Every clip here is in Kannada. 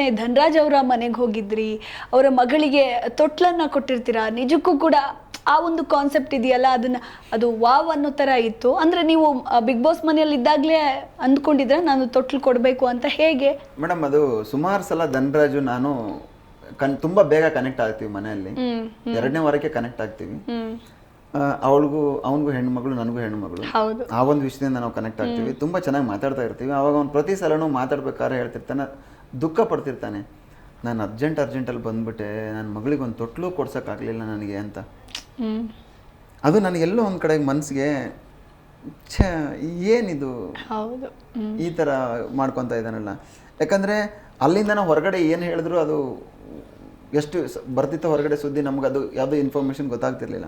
ಮೊನ್ನೆ ಧನರಾಜ್ ಅವರ ಮನೆಗೆ ಹೋಗಿದ್ರಿ ಅವರ ಮಗಳಿಗೆ ತೊಟ್ಲನ್ನ ಕೊಟ್ಟಿರ್ತೀರಾ? ನಿಜಕ್ಕೂ ಕೂಡ ಆ ಒಂದು ಕಾನ್ಸೆಪ್ಟ್ ಇದೆಯಲ್ಲ ಅದನ್ನ ಅದು ವಾವ್ ಅನ್ನೋ ತರ ಇತ್ತು. ಅಂದ್ರೆ ನೀವು ಬಿಗ್ ಬಾಸ್ ಮನೆಯಲ್ಲಿ ಇದ್ದಾಗಲೇ ಅಂದ್ಕೊಂಡಿದ್ರೆ ನಾನು ತೊಟ್ಲು ಕೊಡಬೇಕು ಅಂತ ಹೇಗೆ? ಮೇಡಮ್ ಅದು ಸುಮಾರು ಸಲ ಧನರಾಜು ನಾನು ತುಂಬಾ ತುಂಬ ಬೇಗ ಕನೆಕ್ಟ್ ಆಗ್ತೀವಿ ಮನೆಯಲ್ಲಿ. ಎರಡನೇ ವಾರಕ್ಕೆ ಕನೆಕ್ಟ್ ಆಗ್ತೀವಿ. ಅವಳಿಗೂ ಅವನಿಗೂ ಹೆಣ್ಮಗಳು ನನಗೂ ಹೆಣ್ಮಗಳು. ಆ ಒಂದು ವಿಷಯದಿಂದ ನಾವು ಕನೆಕ್ಟ್ ಆಗ್ತೀವಿ. ತುಂಬಾ ಚೆನ್ನಾಗಿ ಮಾತಾಡ್ತಾ ಇರ್ತೀವಿ. ಅವಾಗ ಅವ್ನು ಪ್ರತಿ ಸಲನೂ ಮಾತಾಡ್ಬೇಕಾದ್ರೆ ಹೇಳ್ತಿರ್ತಾನೆ ದುಃಖ ಪಡ್ತಿರ್ತಾನೆ. ನಾನು ಅರ್ಜೆಂಟ್ ಅರ್ಜೆಂಟಲ್ಲಿ ಬಂದ್ಬಿಟ್ಟೆ ನನ್ನ ಮಗಳಿಗೆ ಒಂದು ತೊಟ್ಲು ಕೊಡ್ಸೋಕ್ಕಾಗಲಿಲ್ಲ ನನಗೆ ಅಂತ. ಅದು ನನಗೆಲ್ಲೋ ಒಂದು ಕಡೆಗೆ ಮನಸ್ಸಿಗೆ ಛ ಏನಿದು? ಹೌದು. ಈ ಥರ ಮಾಡ್ಕೊತಾ ಇದ್ದಾನಲ್ಲ. ಯಾಕಂದರೆ ಅಲ್ಲಿಂದ ನಾವು ಹೊರಗಡೆ ಏನು ಹೇಳಿದ್ರು ಅದು ಎಷ್ಟು ಬರ್ತಿತ್ತು ಹೊರಗಡೆ ಸುದ್ದಿ ನಮ್ಗೆ ಅದು ಯಾವುದೋ ಇನ್ಫಾರ್ಮೇಷನ್ ಗೊತ್ತಾಗ್ತಿರ್ಲಿಲ್ಲ.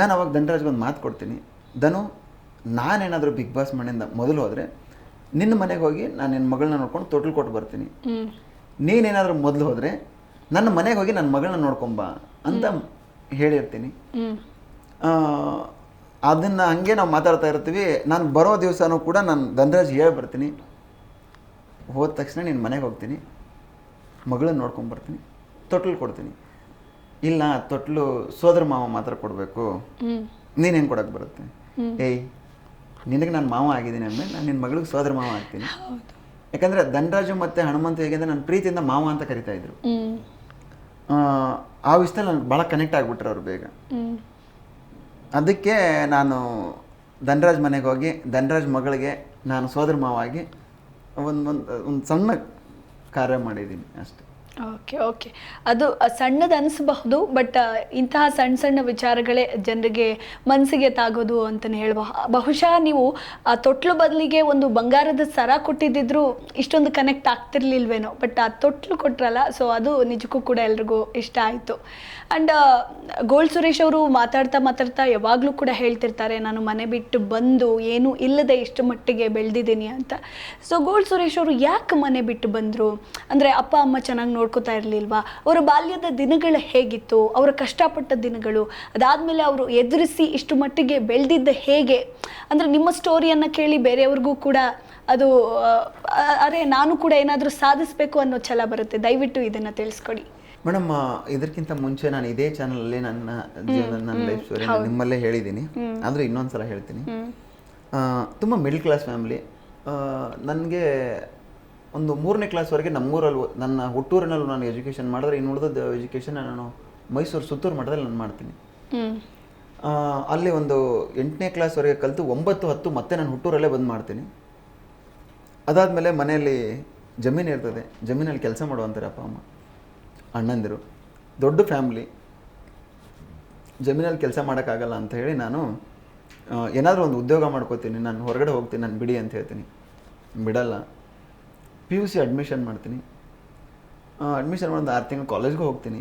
ನಾನು ಅವಾಗ ಧನರಾಜ್ಗೆ ಒಂದು ಮಾತು ಕೊಡ್ತೀನಿ. ಧನು ನಾನೇನಾದರೂ ಬಿಗ್ ಬಾಸ್ ಮನೆಯಿಂದ ಮೊದಲು ಹೋದರೆ ನಿನ್ನ ಮನೆಗೆ ಹೋಗಿ ನಾನು ನಿನ್ನ ಮಗಳನ್ನ ನೋಡ್ಕೊಂಡು ತೊಟ್ಲು ಕೊಟ್ಟು ಬರ್ತೀನಿ. ನೀನೇನಾದರೂ ಮೊದಲು ಹೋದರೆ ನನ್ನ ಮನೆಗೆ ಹೋಗಿ ನನ್ನ ಮಗಳನ್ನ ನೋಡ್ಕೊಂಬ ಅಂತ ಹೇಳಿರ್ತೀನಿ. ಅದನ್ನು ಹಂಗೆ ನಾವು ಮಾತಾಡ್ತಾ ಇರ್ತೀವಿ. ನಾನು ಬರೋ ದಿವಸನೂ ಕೂಡ ನಾನು ಧನರಾಜ್ ಹೇಳಿ ಬರ್ತೀನಿ. ಹೋದ ತಕ್ಷಣ ನಿನ್ನ ಮನೆಗೆ ಹೋಗ್ತೀನಿ. ಮಗಳನ್ನ ನೋಡ್ಕೊಂಬರ್ತೀನಿ ತೊಟ್ಲು ಕೊಡ್ತೀನಿ. ಇಲ್ಲ ತೊಟ್ಲು ಸೋದರ ಮಾವ ಮಾತ್ರ ಕೊಡಬೇಕು. ನೀನು ಹೆಂಗೆ ಕೊಡೋಕೆ ಬರುತ್ತೆ? ಏಯ್ ನಿನಗೆ ನಾನು ಮಾವ ಆಗಿದ್ದೀನಿ ಅಂದಮೇಲೆ ನಾನು ನಿನ್ನ ಮಗಳಿಗೆ ಸೋದರ ಮಾವ ಆಗ್ತೀನಿ. ಯಾಕಂದರೆ ಧನರಾಜು ಮತ್ತು ಹನುಮಂತ ಹೇಗೆಂದ್ರೆ ನನ್ನ ಪ್ರೀತಿಯಿಂದ ಮಾವ ಅಂತ ಕರಿತಾ ಇದ್ರು. ಆ, ಆ ವಿಷಯದಲ್ಲಿ ನನಗೆ ಭಾಳ ಕನೆಕ್ಟ್ ಆಗಿಬಿಟ್ರು ಅವ್ರು ಬೇಗ. ಅದಕ್ಕೆ ನಾನು ಧನರಾಜ್ ಮನೆಗೆ ಹೋಗಿ ಧನರಾಜ್ ಮಗಳಿಗೆ ನಾನು ಸೋದರ ಮಾವಾಗಿ ಒಂದು ಒಂದು ಒಂದು ಸಣ್ಣ ಕಾರ್ಯ ಮಾಡಿದ್ದೀನಿ ಅಷ್ಟೆ. ಓಕೆ ಓಕೆ ಅದು ಸಣ್ಣದು ಅನಿಸಬಹುದು ಬಟ್ ಇಂತಹ ಸಣ್ಣ ಸಣ್ಣ ವಿಚಾರಗಳೇ ಜನರಿಗೆ ಮನಸ್ಸಿಗೆ ತಾಗೋದು ಅಂತಲೇ ಹೇಳಬಹುದು ಬಹುಶಃ ನೀವು ಆ ತೊಟ್ಲು ಬದಲಿಗೆ ಒಂದು ಬಂಗಾರದ ಸರ ಕೊಟ್ಟಿದ್ದಿದ್ರು ಇಷ್ಟೊಂದು ಕನೆಕ್ಟ್ ಆಗ್ತಿರ್ಲಿಲ್ವೇನೋ ಬಟ್ ಆ ತೊಟ್ಲು ಕೊಟ್ರಲ್ಲ ಸೊ ಅದು ನಿಜಕ್ಕೂ ಕೂಡ ಎಲ್ರಿಗೂ ಇಷ್ಟ ಆಯಿತು. ಆ್ಯಂಡ್ ಗೋಲ್ಡ್ ಸುರೇಶ್ ಅವರು ಮಾತಾಡ್ತಾ ಮಾತಾಡ್ತಾ ಯಾವಾಗಲೂ ಕೂಡ ಹೇಳ್ತಿರ್ತಾರೆ, ನಾನು ಮನೆ ಬಿಟ್ಟು ಬಂದು ಏನೂ ಇಲ್ಲದೆ ಇಷ್ಟು ಮಟ್ಟಿಗೆ ಬೆಳೆದಿದ್ದೀನಿ ಅಂತ. ಸೊ ಗೋಲ್ಡ್ ಸುರೇಶ್ ಅವರು ಯಾಕೆ ಮನೆ ಬಿಟ್ಟು ಬಂದರು? ಅಂದರೆ ಅಪ್ಪ, ಅಮ್ಮ ಚೆನ್ನಾಗಿ ನೋಡ್ಕೋತಾ ಇರಲಿಲ್ವಾ? ಅವರ ಬಾಲ್ಯದ ದಿನಗಳು ಹೇಗಿತ್ತು? ಅವರ ಕಷ್ಟಪಟ್ಟ ದಿನಗಳು? ಅದಾದಮೇಲೆ ಅವರು ಎದುರಿಸಿ ಇಷ್ಟು ಮಟ್ಟಿಗೆ ಬೆಳೆದಿದ್ದ ಹೇಗೆ? ಅಂದರೆ ನಿಮ್ಮ ಸ್ಟೋರಿಯನ್ನು ಕೇಳಿ ಬೇರೆಯವ್ರಿಗೂ ಕೂಡ ಅದು ಅರೆ ನಾನು ಕೂಡ ಏನಾದರೂ ಸಾಧಿಸಬೇಕು ಅನ್ನೋ ಛಲ ಬರುತ್ತೆ. ದಯವಿಟ್ಟು ಇದನ್ನು ತಿಳಿಸ್ಕೊಡಿ. ಮೇಡಮ್ ಇದಕ್ಕಿಂತ ಮುಂಚೆ ನಾನು ಇದೇ ಚಾನಲಲ್ಲಿ ನನ್ನ ಜೀವನ ನನ್ನ ಲೈಫ್ ಸ್ಟೋರಿ ನಿಮ್ಮಲ್ಲೇ ಹೇಳಿದ್ದೀನಿ. ಆದರೆ ಇನ್ನೊಂದು ಸಲ ಹೇಳ್ತೀನಿ ತುಂಬ ಮಿಡ್ಲ್ ಕ್ಲಾಸ್ ಫ್ಯಾಮಿಲಿ ನನಗೆ ಒಂದು ಮೂರನೇ ಕ್ಲಾಸ್ವರೆಗೆ ನಮ್ಮೂರಲ್ಲಿ ನನ್ನ ಹುಟ್ಟೂರಿನಲ್ಲೂ ನಾನು ಎಜುಕೇಷನ್ ಮಾಡಿದ್ರೆ ಇನ್ನು ಉಳಿದ ಎಜುಕೇಷನ್ ನಾನು ಮೈಸೂರು ಸುತ್ತೂರು ಮಠದಲ್ಲಿ ನಾನು ಮಾಡ್ತೀನಿ. ಅಲ್ಲಿ ಒಂದು ಎಂಟನೇ ಕ್ಲಾಸ್ವರೆಗೆ ಕಲಿತು ಒಂಬತ್ತು ಹತ್ತು ಮತ್ತೆ ನಾನು ಹುಟ್ಟೂರಲ್ಲೇ ಬಂದು ಮಾಡ್ತೀನಿ. ಅದಾದಮೇಲೆ ಮನೆಯಲ್ಲಿ ಜಮೀನು ಇರ್ತದೆ ಜಮೀನಲ್ಲಿ ಕೆಲಸ ಮಾಡುವಂತಾರೆ ಅಪ್ಪ ಅಮ್ಮ ಅಣ್ಣಂದಿರು ದೊಡ್ಡ ಫ್ಯಾಮ್ಲಿ ಜಮೀನಲ್ಲಿ ಕೆಲಸ ಮಾಡೋಕ್ಕಾಗಲ್ಲ ಅಂತ ಹೇಳಿ ನಾನು ಏನಾದರೂ ಒಂದು ಉದ್ಯೋಗ ಮಾಡ್ಕೋತೀನಿ ನಾನು ಹೊರಗಡೆ ಹೋಗ್ತೀನಿ ನಾನು ಬಿಡಿ ಅಂತ ಹೇಳ್ತೀನಿ. ಬಿಡಲ್ಲ. ಪಿ ಯು ಸಿ ಅಡ್ಮಿಷನ್ ಮಾಡ್ತೀನಿ. ಅಡ್ಮಿಷನ್ ಮಾಡಿದ ಆರು ತಿಂಗಳು ಕಾಲೇಜ್ಗೂ ಹೋಗ್ತೀನಿ.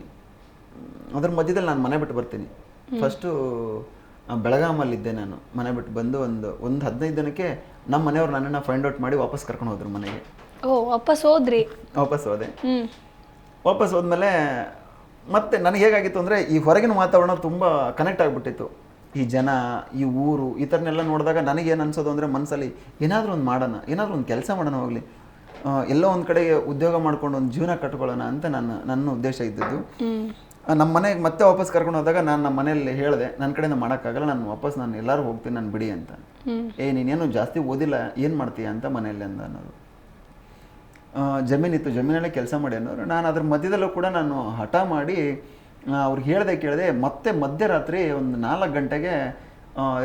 ಅದ್ರ ಮಧ್ಯದಲ್ಲಿ ನಾನು ಮನೆ ಬಿಟ್ಟು ಬರ್ತೀನಿ. ಫಸ್ಟು ಬೆಳಗಾಮಲ್ಲಿದ್ದೆ ನಾನು. ಮನೆ ಬಿಟ್ಟು ಬಂದು ಒಂದು ಒಂದು ಹದಿನೈದು ದಿನಕ್ಕೆ ನಮ್ಮ ಮನೆಯವ್ರು ನನ್ನನ್ನು ಫೈಂಡ್ ಔಟ್ ಮಾಡಿ ವಾಪಸ್ ಕರ್ಕೊಂಡು ಹೋದ್ರು ಮನೆಗೆ. ಓ ವಾಪಸ್ ಹೋದ್ರಿ? ವಾಪಸ್ ಹೋದೆ. ವಾಪಸ್ ಹೋದ್ಮೇಲೆ ಮತ್ತೆ ನನಗೆ ಹೇಗಾಗಿತ್ತು ಅಂದರೆ ಈ ಹೊರಗಿನ ವಾತಾವರಣ ತುಂಬ ಕನೆಕ್ಟ್ ಆಗಿಬಿಟ್ಟಿತ್ತು. ಈ ಜನ ಈ ಊರು ಈ ಥರನೆಲ್ಲ ನೋಡಿದಾಗ ನನಗೇನು ಅನ್ಸೋದು ಅಂದರೆ ಮನಸ್ಸಲ್ಲಿ ಏನಾದರೂ ಒಂದು ಮಾಡೋಣ ಏನಾದರೂ ಒಂದು ಕೆಲಸ ಮಾಡೋಣ ಹೋಗಲಿ. ಎಲ್ಲೋ ಒಂದು ಕಡೆಗೆ ಉದ್ಯೋಗ ಮಾಡ್ಕೊಂಡು ಒಂದು ಜೀವನ ಕಟ್ಕೊಳ್ಳೋಣ ಅಂತ ನನ್ನ ನನ್ನ ಉದ್ದೇಶ ಇದ್ದದ್ದು. ನಮ್ಮ ಮನೆಗೆ ಮತ್ತೆ ವಾಪಸ್ ಕರ್ಕೊಂಡು ಹೋದಾಗ ನಾನು ನಮ್ಮ ಮನೆಯಲ್ಲಿ ಹೇಳಿದೆ ನನ್ನ ಕಡೆಯಿಂದ ಮಾಡೋಕ್ಕಾಗಲ್ಲ ನಾನು ವಾಪಸ್ ನಾನು ಎಲ್ಲರೂ ಹೋಗ್ತೀನಿ ನಾನು ಬಿಡಿ ಅಂತ. ಏ ನೀನೇನು ಜಾಸ್ತಿ ಓದಿಲ್ಲ ಏನು ಮಾಡ್ತೀಯ ಅಂತ ಮನೆಯಲ್ಲಿ ಅಂದ ಅನ್ನೋದು. ಜಮೀನಿತ್ತು ಜಮೀನಲ್ಲೇ ಕೆಲಸ ಮಾಡಿ ಅನ್ನೋರು ನಾನು ಅದ್ರ ಮಧ್ಯದಲ್ಲೂ ಕೂಡ ನಾನು ಹಠ ಮಾಡಿ ಅವ್ರು ಅವ್ರಿಗೆ ಹೇಳ್ದೆ ಕೇಳಿದೆ ಮತ್ತೆ ಮಧ್ಯರಾತ್ರಿ ಒಂದು ನಾಲ್ಕು ಗಂಟೆಗೆ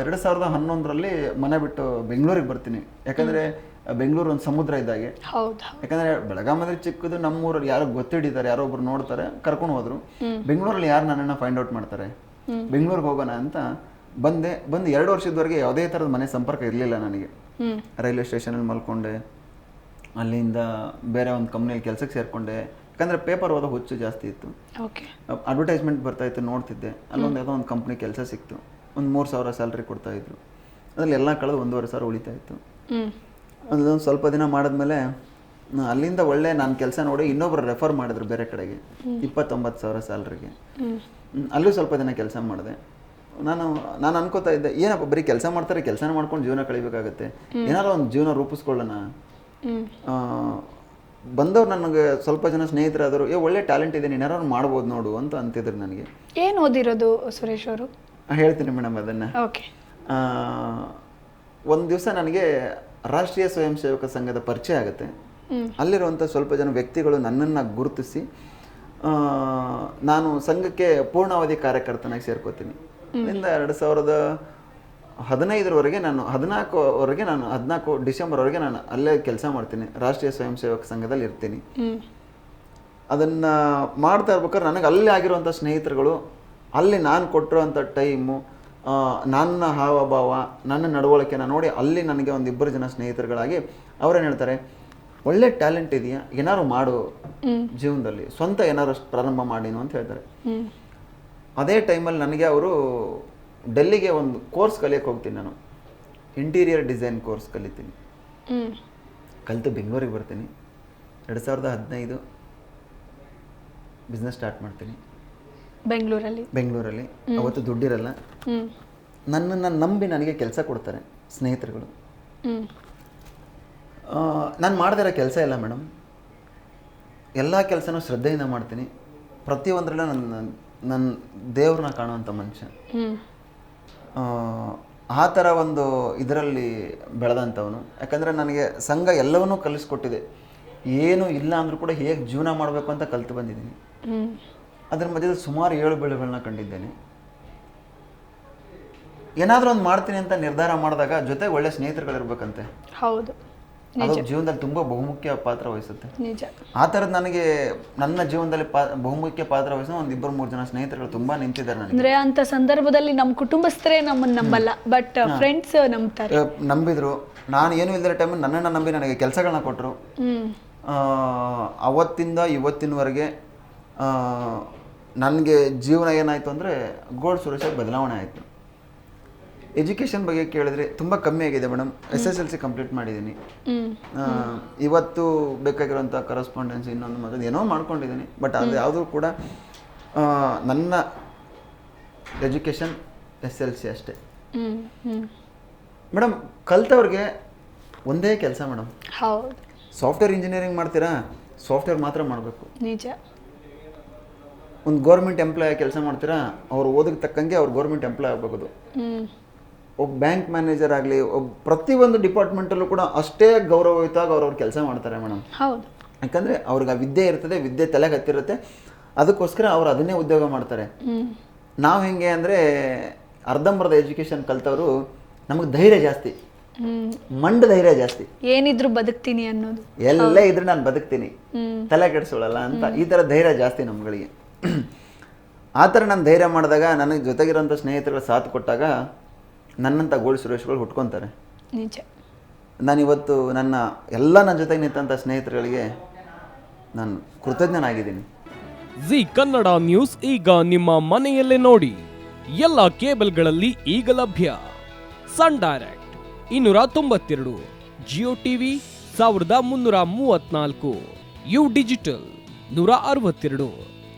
ಎರಡು ಸಾವಿರದ ಹನ್ನೊಂದರಲ್ಲಿ ಮನೆ ಬಿಟ್ಟು ಬೆಂಗಳೂರಿಗೆ ಬರ್ತೀನಿ. ಯಾಕಂದರೆ ಬೆಂಗಳೂರು ಒಂದು ಸಮುದ್ರ ಇದ್ದಾಗೆ. ಯಾಕಂದ್ರೆ ಬೆಳಗಾಂ ಅಂದ್ರೆ ಚಿಕ್ಕದು ನಮ್ಮೂರಲ್ಲಿ ಯಾರೋ ಗೊತ್ತಿಡಿದ್ದಾರೆ ಯಾರೋ ಒಬ್ರು ನೋಡ್ತಾರೆ ಕರ್ಕೊಂಡು ಹೋದ್ರು. ಬೆಂಗಳೂರಲ್ಲಿ ಯಾರು ನನ್ನನ್ನು ಫೈಂಡ್ ಔಟ್ ಮಾಡ್ತಾರೆ? ಬೆಂಗಳೂರಿಗೆ ಹೋಗೋಣ ಅಂತ ಬಂದೆ ಬಂದು ಎರಡು ವರ್ಷದವರೆಗೆ ಯಾವುದೇ ಥರದ ಮನೆ ಸಂಪರ್ಕ ಇರಲಿಲ್ಲ ನನಗೆ. ರೈಲ್ವೆ ಸ್ಟೇಷನಲ್ಲಿ ಮಲ್ಕೊಂಡೆ ಅಲ್ಲಿಂದ ಬೇರೆ ಒಂದು ಕಂಪ್ನಿಯಲ್ಲಿ ಕೆಲಸಕ್ಕೆ ಸೇರಿಕೊಂಡೆ. ಯಾಕಂದ್ರೆ ಪೇಪರ್ ಓದೋ ಹುಚ್ಚು ಜಾಸ್ತಿ ಇತ್ತು. ಅಡ್ವರ್ಟೈಸ್ಮೆಂಟ್ ಬರ್ತಾ ಇತ್ತು ನೋಡ್ತಿದ್ದೆ. ಅಲ್ಲೊಂದು ಯಾವುದೋ ಒಂದು ಕಂಪ್ನಿ ಕೆಲಸ ಸಿಕ್ತು. ಒಂದು ಮೂರು ಸಾವಿರ ಸ್ಯಾಲ್ರಿ ಕೊಡ್ತಾ ಇದ್ರು. ಅದ್ರಲ್ಲಿ ಎಲ್ಲ ಕಳೆದು ಒಂದೂವರೆ ಸಾವಿರ ಉಳಿತಾ ಇತ್ತು. ಅದೊಂದು ಸ್ವಲ್ಪ ದಿನ ಮಾಡಿದ್ಮೇಲೆ ಅಲ್ಲಿಂದ ಒಳ್ಳೆ ನಾನು ಕೆಲಸ ನೋಡಿ ಇನ್ನೊಬ್ರು ರೆಫರ್ ಮಾಡಿದ್ರು ಬೇರೆ ಕಡೆಗೆ. ಇಪ್ಪತ್ತೊಂಬತ್ತು ಸಾವಿರ ಸ್ಯಾಲ್ರಿಗೆ ಅಲ್ಲೂ ಸ್ವಲ್ಪ ದಿನ ಕೆಲಸ ಮಾಡಿದೆ. ನಾನು ನಾನು ಅನ್ಕೋತಾ ಇದ್ದೆ ಏನಪ್ಪ ಬರೀ ಕೆಲಸ ಮಾಡ್ತಾರೆ ಕೆಲಸನ ಮಾಡ್ಕೊಂಡು ಜೀವನ ಕಳಿಬೇಕಾಗತ್ತೆ. ಏನಾದ್ರು ಒಂದು ಜೀವನ ರೂಪಿಸ್ಕೊಳ್ಳೋಣ. ಬಂದವ್ರು ನನಗೆ ಸ್ವಲ್ಪ ಜನ ಸ್ನೇಹಿತರಾದರು ಏ ಒಳ್ಳೆ ಟ್ಯಾಲೆಂಟ್ ಇದೆ ನೀನು ಯಾರು ಮಾಡ್ಬೋದು ನೋಡು ಅಂತ ಅಂತಿದ್ರು ನನಗೆ. ಏನು ಓದಿರೋದು ಸುರೇಶ್ ಅವರು? ಹೇಳ್ತೀನಿ ಮೇಡಮ್ ಅದನ್ನು. ಓಕೆ ಒಂದು ದಿವಸ ನನಗೆ ರಾಷ್ಟ್ರೀಯ ಸ್ವಯಂ ಸೇವಕ ಸಂಘದ ಪರಿಚಯ ಆಗುತ್ತೆ. ಅಲ್ಲಿರುವಂಥ ಸ್ವಲ್ಪ ಜನ ವ್ಯಕ್ತಿಗಳು ನನ್ನನ್ನು ಗುರುತಿಸಿ ನಾನು ಸಂಘಕ್ಕೆ ಪೂರ್ಣಾವಧಿ ಕಾರ್ಯಕರ್ತನಾಗಿ ಸೇರ್ಕೋತೀನಿ. ಇಂದ ಎರಡು ಸಾವಿರದ ಹದಿನೈದರವರೆಗೆ ನಾನು ಹದಿನಾಲ್ಕುವರೆಗೆ ನಾನು ಹದಿನಾಲ್ಕು ಡಿಸೆಂಬರ್ವರೆಗೆ ನಾನು ಅಲ್ಲೇ ಕೆಲಸ ಮಾಡ್ತೀನಿ. ರಾಷ್ಟ್ರೀಯ ಸ್ವಯಂ ಸೇವಕ ಸಂಘದಲ್ಲಿ ಇರ್ತೀನಿ. ಅದನ್ನು ಮಾಡ್ತಾ ಇರ್ಬೇಕಾದ್ರೆ ನನಗೆ ಅಲ್ಲಿ ಆಗಿರುವಂಥ ಸ್ನೇಹಿತರುಗಳು ಅಲ್ಲಿ ನಾನು ಕೊಟ್ಟಿರೋಂಥ ಟೈಮು ನನ್ನ ಹಾವಭಾವ ನನ್ನ ನಡವಳಿಕೆನ ನೋಡಿ ಅಲ್ಲಿ ನನಗೆ ಒಂದು ಇಬ್ಬರು ಜನ ಸ್ನೇಹಿತರುಗಳಾಗಿ ಅವ್ರೇನು ಹೇಳ್ತಾರೆ ಒಳ್ಳೆ ಟ್ಯಾಲೆಂಟ್ ಇದೆಯಾ? ಏನಾದ್ರು ಮಾಡು ಜೀವನದಲ್ಲಿ. ಸ್ವಂತ ಏನಾದ್ರು ಪ್ರಾರಂಭ ಮಾಡೀನು ಅಂತ ಹೇಳ್ತಾರೆ. ಅದೇ ಟೈಮಲ್ಲಿ ನನಗೆ ಅವರು ಡೆಲ್ಲಿಗೆ ಒಂದು ಕೋರ್ಸ್ ಕಲಿಯೋಕ್ಕೆ ಹೋಗ್ತೀನಿ ನಾನು. ಇಂಟೀರಿಯರ್ ಡಿಸೈನ್ ಕೋರ್ಸ್ ಕಲಿತೀನಿ. ಕಲಿತು ಬೆಂಗಳೂರಿಗೆ ಬರ್ತೀನಿ. ಎರಡು ಸಾವಿರದ ಹದಿನೈದು ಬಿಸ್ನೆಸ್ ಸ್ಟಾರ್ಟ್ ಮಾಡ್ತೀನಿ. ಬೆಂಗಳೂರಲ್ಲಿ. ಬೆಂಗಳೂರಲ್ಲಿ. ಅವತ್ತು ದುಡ್ಡಿರಲ್ಲ. ನನ್ನನ್ನು ನಂಬಿ ನನಗೆ ಕೆಲಸ ಕೊಡ್ತಾರೆ ಸ್ನೇಹಿತರುಗಳು. ನಾನು ಮಾಡ್ದಿರೋ ಕೆಲಸ ಇಲ್ಲ ಮೇಡಮ್. ಎಲ್ಲ ಕೆಲಸನೂ ಶ್ರದ್ಧೆಯಿಂದ ಮಾಡ್ತೀನಿ. ಪ್ರತಿಯೊಂದರಲ್ಲೂ ನನ್ನ ನನ್ನ ದೇವ್ರನ್ನ ಕಾಣುವಂಥ ಮನುಷ್ಯ. ಆ, ಥರ ಒಂದು ಇದರಲ್ಲಿ ಬೆಳೆದಂಥವನು. ಯಾಕಂದರೆ ನನಗೆ ಸಂಘ ಎಲ್ಲವನ್ನೂ ಕಲಿಸ್ಕೊಟ್ಟಿದೆ. ಏನೂ ಇಲ್ಲ ಅಂದರೂ ಕೂಡ ಹೇಗೆ ಜೀವನ ಮಾಡಬೇಕು ಅಂತ ಕಲಿತು ಬಂದಿದ್ದೀನಿ. ಅದ್ರ ಮಧ್ಯದಲ್ಲಿ ಸುಮಾರು ಏಳು ಬೆಳೆಗಳನ್ನ ಕಂಡಿದ್ದೇನೆ. ಏನಾದರೂ ಒಂದು ಮಾಡ್ತೀನಿ ಅಂತ ನಿರ್ಧಾರ ಮಾಡಿದಾಗ ಜೊತೆ ಒಳ್ಳೆ ಸ್ನೇಹಿತರುಗಳಿರ್ಬೇಕಂತೆ. ಹೌದು. ಅದು ಜೀವನದಲ್ಲಿ ತುಂಬ ಬಹುಮುಖ್ಯ ಪಾತ್ರ ವಹಿಸುತ್ತೆ. ನಿಜ. ಆ ಥರದ್ದು ನನಗೆ ನನ್ನ ಜೀವನದಲ್ಲಿ ಪಾ ಬಹುಮುಖ್ಯ ಪಾತ್ರ ವಹಿಸೋ ಒಂದು ಇಬ್ಬರು ಮೂರು ಜನ ಸ್ನೇಹಿತರುಗಳು ತುಂಬ ನಿಂತಿದ್ದಾರೆ ನನಗೆ. ಅಂದ್ರೆ ಅಂತ ಸಂದರ್ಭದಲ್ಲಿ ನಮ್ಮ ಕುಟುಂಬಸ್ಥರೇ ನಮ್ಮನ್ನ ನಂಬಲ್ಲ ಬಟ್ ಫ್ರೆಂಡ್ಸ್ ನಂಬ್ತಾರೆ. ನಂಬಿದ್ರು. ನಾನು ಏನು ಇಲ್ಲದ ಟೈಮ್ ನನ್ನನ್ನು ನಂಬಿ ನನಗೆ ಕೆಲಸಗಳನ್ನ ಕೊಟ್ಟರು ಅವತ್ತಿಂದ ಇವತ್ತಿನವರೆಗೆ ನನಗೆ ಜೀವನ ಏನಾಯಿತು ಅಂದರೆ ಗೋಡ್ ಸುರೇಶ ಬದಲಾವಣೆ ಆಯಿತು. ಎಜುಕೇಷನ್ ಬಗ್ಗೆ ಕೇಳಿದ್ರೆ ತುಂಬ ಕಮ್ಮಿ ಆಗಿದೆ madam S S L C complete ಮಾಡಿದ್ದೀನಿ. ಇವತ್ತು ಬೇಕಾಗಿರೋಂಥ ಕರೆಸ್ಪಾಂಡೆನ್ಸ್ ಇನ್ನೊಂದು ಮತ್ತೊಂದು ಏನೋ ಮಾಡ್ಕೊಂಡಿದ್ದೀನಿ. ಬಟ್ ಅದು ಯಾವುದೂ ಕೂಡ ನನ್ನ ಎಜುಕೇಷನ್ ಎಸ್ ಎಲ್ ಸಿ ಅಷ್ಟೇ. ಮೇಡಮ್ ಕಲ್ತವ್ರಿಗೆ ಒಂದೇ ಕೆಲಸ ಮೇಡಮ್ ಸಾಫ್ಟ್ವೇರ್ ಇಂಜಿನಿಯರಿಂಗ್ ಮಾಡ್ತೀರಾ? ಸಾಫ್ಟ್ವೇರ್ ಮಾತ್ರ ಮಾಡಬೇಕು. ನಿಜ. ಒಂದು ಗೌರ್ಮೆಂಟ್ ಎಂಪ್ಲಾಯ್ ಕೆಲಸ ಮಾಡ್ತೀರಾ ಅವ್ರು ಓದಕ್ಕೆ ತಕ್ಕಂಗೆ ಅವ್ರು ಗೌರ್ಮೆಂಟ್ ಎಂಪ್ಲಾಯ್ ಆಗಬಹುದು ಒಬ್ಬ ಬ್ಯಾಂಕ್ ಮ್ಯಾನೇಜರ್ ಆಗಲಿ ಒಬ್ಬ ಪ್ರತಿಯೊಂದು ಡಿಪಾರ್ಟ್ಮೆಂಟಲ್ಲೂ ಕೂಡ ಅಷ್ಟೇ ಗೌರವಯುತವಾಗಿ ಅವ್ರವ್ರ ಕೆಲಸ ಮಾಡ್ತಾರೆ ಮೇಡಮ್ ಹೌದು. ಯಾಕಂದರೆ ಅವ್ರಿಗೆ ಆ ವಿದ್ಯೆ ಇರ್ತದೆ ವಿದ್ಯೆ ತಲೆಗೆ ಹತ್ತಿರುತ್ತೆ. ಅದಕ್ಕೋಸ್ಕರ ಅವ್ರು ಅದನ್ನೇ ಉದ್ಯೋಗ ಮಾಡ್ತಾರೆ. ನಾವು ಹೆಂಗೆ ಅಂದರೆ ಅರ್ಧಂಬರ್ಧ ಎಜುಕೇಷನ್ ಕಲ್ತವರು ನಮಗೆ ಧೈರ್ಯ ಜಾಸ್ತಿ. ಮಂಡ ಧೈರ್ಯ ಜಾಸ್ತಿ. ಏನಿದ್ರು ಬದುಕ್ತೀನಿ ಅನ್ನೋದು. ಎಲ್ಲ ಇದ್ರೆ ನಾನು ಬದುಕ್ತೀನಿ. ತಲೆ ಕೆಡಿಸೋಳಲ್ಲ ಅಂತ ಈ ಥರ ಧೈರ್ಯ ಜಾಸ್ತಿ ನಮ್ಗಳಿಗೆ. ಆ ಥರ ನಾನು ಧೈರ್ಯ ಮಾಡಿದಾಗ ನನಗೆ ಜೊತೆಗಿರೋಂಥ ಸ್ನೇಹಿತರುಗಳು ಸಾಥ್ ಕೊಟ್ಟಾಗ ನನ್ನಂಥ ಗೋಲ್ಡ್ ಸುರೇಶ್ಗಳು ಹುಟ್ಕೊತಾರೆ. ನಿಜ. ನಾನಿವತ್ತು ನನ್ನ ಎಲ್ಲ ನನ್ನ ಜೊತೆಗೆ ನಿಂತಂಥ ಸ್ನೇಹಿತರುಗಳಿಗೆ ನಾನು ಕೃತಜ್ಞನಾಗಿದ್ದೀನಿ. ಜಿ ಕನ್ನಡ ನ್ಯೂಸ್ ಈಗ ನಿಮ್ಮ ಮನೆಯಲ್ಲೇ ನೋಡಿ. ಎಲ್ಲ ಕೇಬಲ್ಗಳಲ್ಲಿ ಈಗ ಲಭ್ಯ. ಸನ್ ಡೈರೆಕ್ಟ್ ಇನ್ನೂರ ತೊಂಬತ್ತೆರಡು ಜಿಯೋ ಟಿವಿ ಸಾವಿರದ ಮುನ್ನೂರ ಮೂವತ್ನಾಲ್ಕು ಯು ಡಿಜಿಟಲ್ ನೂರ ಅರವತ್ತೆರಡು.